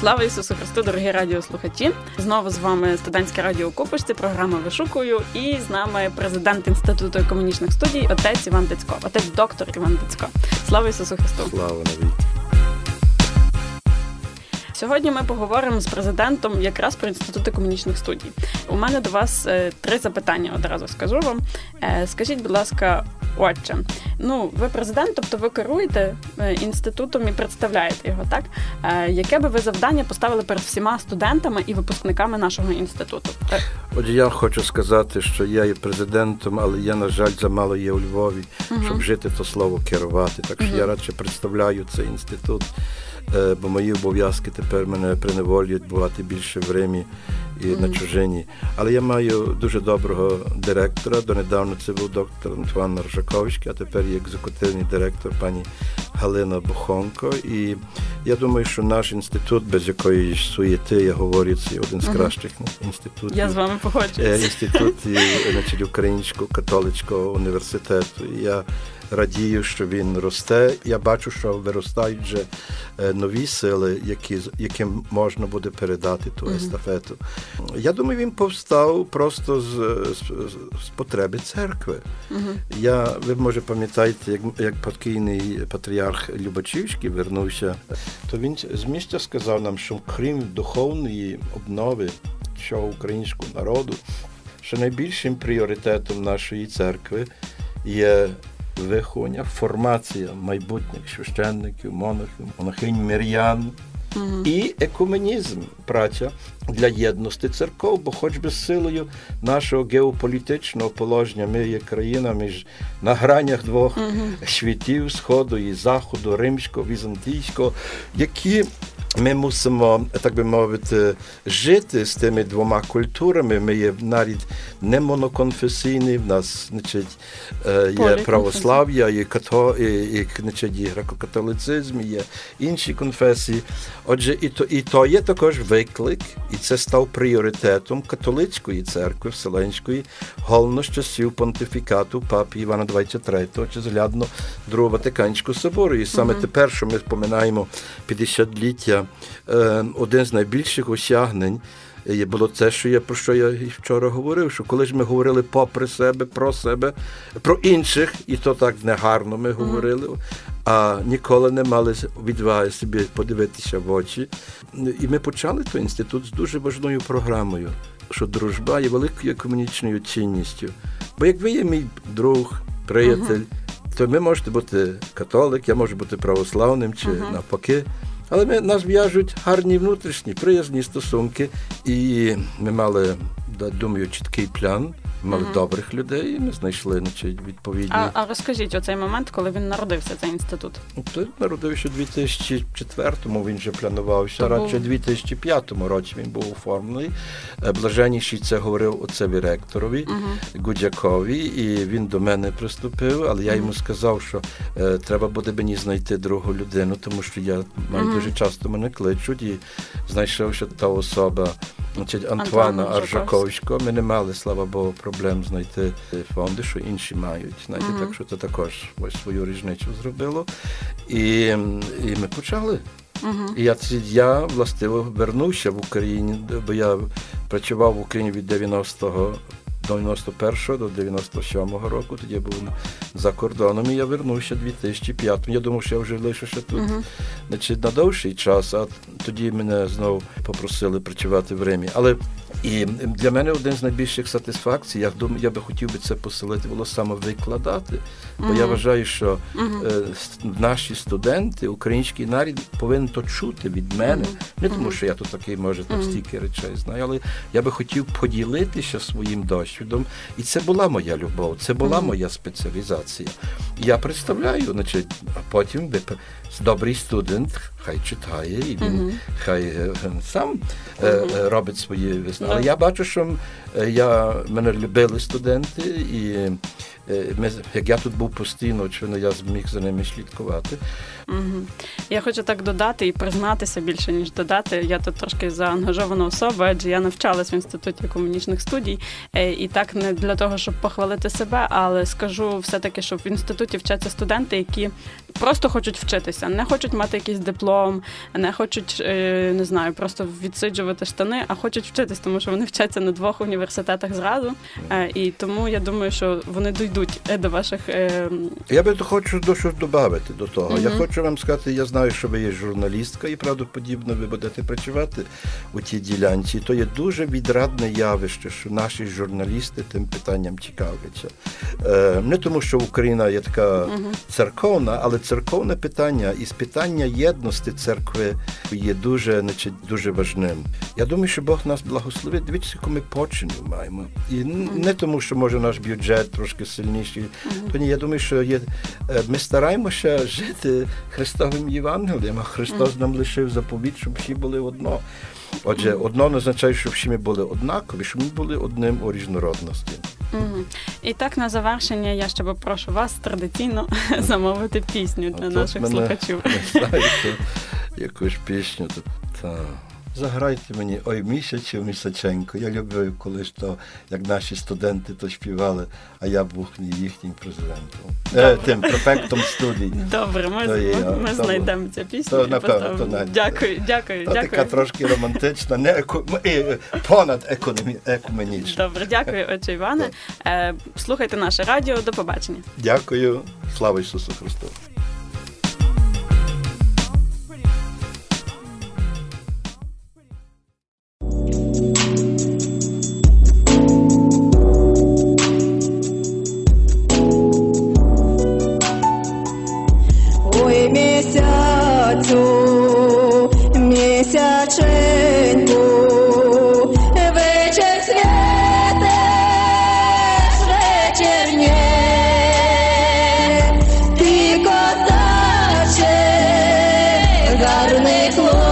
Слава Ісусу Христу, дорогі радіослухачі! Знову з вами студентське радіо у Купочці, програма Вишукую. І з нами президент інституту економічних студій, отець Іван Дицько, отець доктор Іван Дицько. Слава Ісусу Христу! Слава навіки! Сьогодні ми поговоримо з президентом якраз про інститут економічних студій. У мене до вас е, три запитання. Одразу скажу вам. Е, скажіть, будь ласка, отче, ну ви президент, тобто ви керуєте е, інститутом і представляєте його, так? Яке би ви завдання поставили перед всіма студентами і випускниками нашого інституту? Отже, я хочу сказати, що я є президентом, але я, на жаль, замало є у Львові, uh щоб жити то слово керувати. Так що uh я радше представляю цей інститут. Е, бо мої обов'язки тепер мене приневолюють бувати більше в Римі і mm-hmm. на чужині. Але я маю дуже доброго директора. Донедавна це був доктор Антуан Ржаковський, а тепер є екзекутивний директор пані Галина Бухонко. І я думаю, що наш інститут, без якої суєти, я говорю, це один з кращих mm-hmm. інститутів. Я з вами погоджуюсь. Е, інститут значить, Українського католицького університету. І я радію, що він росте. Я бачу, що виростають вже е, нові сили, які, яким можна буде передати ту естафету. Mm-hmm. Я думаю, він повстав просто з, з, з потреби церкви. Mm-hmm. Я, Ви може пам'ятаєте, як як покійний патріарх Любачівський вернувся, то він з місця сказав нам, що крім духовної обнови всього українського народу, що найбільшим пріоритетом нашої церкви є виховання, формація майбутніх священників, монахів, монахинь, мир'ян. Mm-hmm. І екуменізм, праця для єдності церков, бо хоч би з силою нашого геополітичного положення ми є країна між на гранях двох mm-hmm. світів Сходу і Заходу, римського, візантійського, які ми мусимо, так би мовити, жити з тими двома культурами. Ми є навіть не моноконфесійні, в нас значить, е, є православ'я, є като, і, і, значить, є греко-католицизм, є інші конфесії. Отже, і то, і то є також виклик, і це став пріоритетом католицької церкви Вселенської, головно з часів понтифікату папі Івана 23, чи зглядно Другого Ватиканського собору. І саме тепер, що ми споминаємо 50-ліття. Е, один з найбільших осягнень було це, що я про що я вчора говорив. Що коли ж ми говорили попри себе, про себе, про інших, і то так негарно ми говорили, а ніколи не мали відваги собі подивитися в очі. І ми почали той інститут з дуже важливою програмою, що дружба є великою економічною цінністю. Бо як ви є мій друг, приятель, то ви можете бути католик, я можу бути православним чи навпаки. Але ми нас в'яжуть гарні внутрішні приязні стосунки, і ми мали, думаю, чіткий план мали угу. добрих людей, і ми знайшли значить, відповідні. А а розкажіть оцей момент, коли він народився, цей інститут? Той народився у 2004-му, він вже планувався. Радше у 2005 році він був оформлений. Е, блаженніший це говорив оцеві ректорові угу. Гудякові, і він до мене приступив, але я йому сказав, що е, треба буде мені знайти другу людину, тому що я маю дуже часто мене кличуть і знайшов, що та особа значить, Антуана Аржаковського. Ми не мали, слава Богу, проблем знайти фонди, що інші мають. Знаєте, uh-huh. Так що це також ось свою ріжницю зробило. І і ми почали. Uh-huh. І я я властиво вернувся в Україні, бо я працював в Україні від 90-го 91 до 97-го року, тоді я був за кордоном, і я вернувся 2005 Я думав, що я вже лишуся тут uh-huh. значить, на довший час, а тоді мене знову попросили працювати в Римі. Але і для мене один з найбільших сатисфакцій, я думаю, я би хотів би це поселити, було саме викладати. Бо uh-huh. я вважаю, що uh-huh. е, наші студенти, український нарід, повинен то чути від мене. Не тому, що я тут такий, може, там стільки речей знаю, але я би хотів поділитися своїм досвідом. І це була моя любов, це була моя спеціалізація. Я представляю, значить, а потім би добрий студент, хай читає, і він uh-huh. хай сам uh-huh. робить свої висновки. Але я бачу, що я мене любили студенти, і як я тут був постійно, очевидно, я зміг за ними слідкувати. Угу. Я хочу так додати і признатися більше, ніж додати. Я тут трошки заангажована особа, адже я навчалась в інституті комунічних студій. І так не для того, щоб похвалити себе, але скажу все-таки, що в інституті вчаться студенти, які просто хочуть вчитися, не хочуть мати якийсь диплом, не хочуть е, не знаю, просто відсиджувати штани, а хочуть вчитись, тому що вони вчаться на двох університетах зразу. Е, і тому я думаю, що вони дійдуть до ваших. Я би хочу до щось додати до того. Mm-hmm. Я хочу вам сказати, я знаю, що ви є журналістка, і правдоподібно ви будете працювати у тій ділянці. То є дуже відрадне явище, що наші журналісти тим питанням цікавляться. Не тому, що Україна є така mm-hmm. церковна, але церковне питання і питання єдності церкви є дуже значить, дуже важним. Я думаю, що Бог нас благословить. Дивіться, яку ми починів маємо. І не тому, що може наш бюджет трошки сильніший. То ні, я думаю, що є. Ми стараємося жити Христовим Євангелієм, а Христос нам лишив заповідь, щоб всі були одно. Отже, одно означає, що всі ми були однакові, що ми були одним у різнородності. Угу. І так на завершення я ще попрошу вас традиційно замовити пісню для наших мене, слухачів. Якусь пісню. Та. Заграйте мені ой місяцю місяченько. Я люблю колись то, як наші студенти то співали, а я був їхнім президентом. Е, Тим префектом студії. Добре, ми, то ми, ми знайдемо цю пісню. То, напевно, то навіть. Дякую, дякую. То дякую. така трошки романтична, не еку... понад економі... екуменічна. Добре, дякую, отче Іване. Е, слухайте наше радіо. До побачення. Дякую. Слава Ісусу Христу. yes, Lord.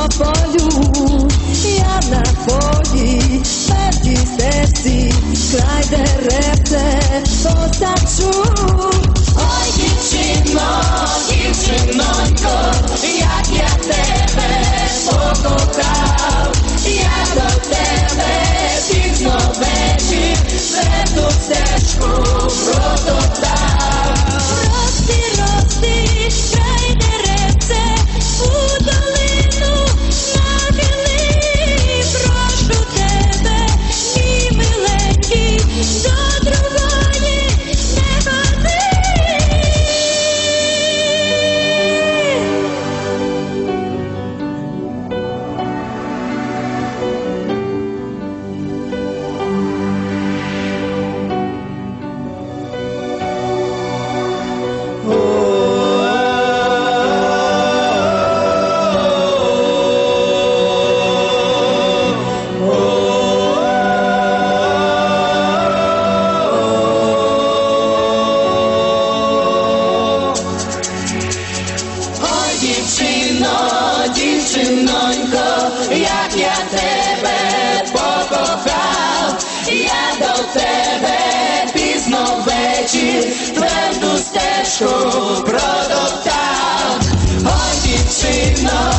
Κοσμοπολιού η αναπολή με τη θέση Κράιντε ρεύτε το τατσού. дівчино, дівчинонько, як я тебе покохав, я до тебе пізно ввечір тверду стежку продоптав, Ой, дівчино.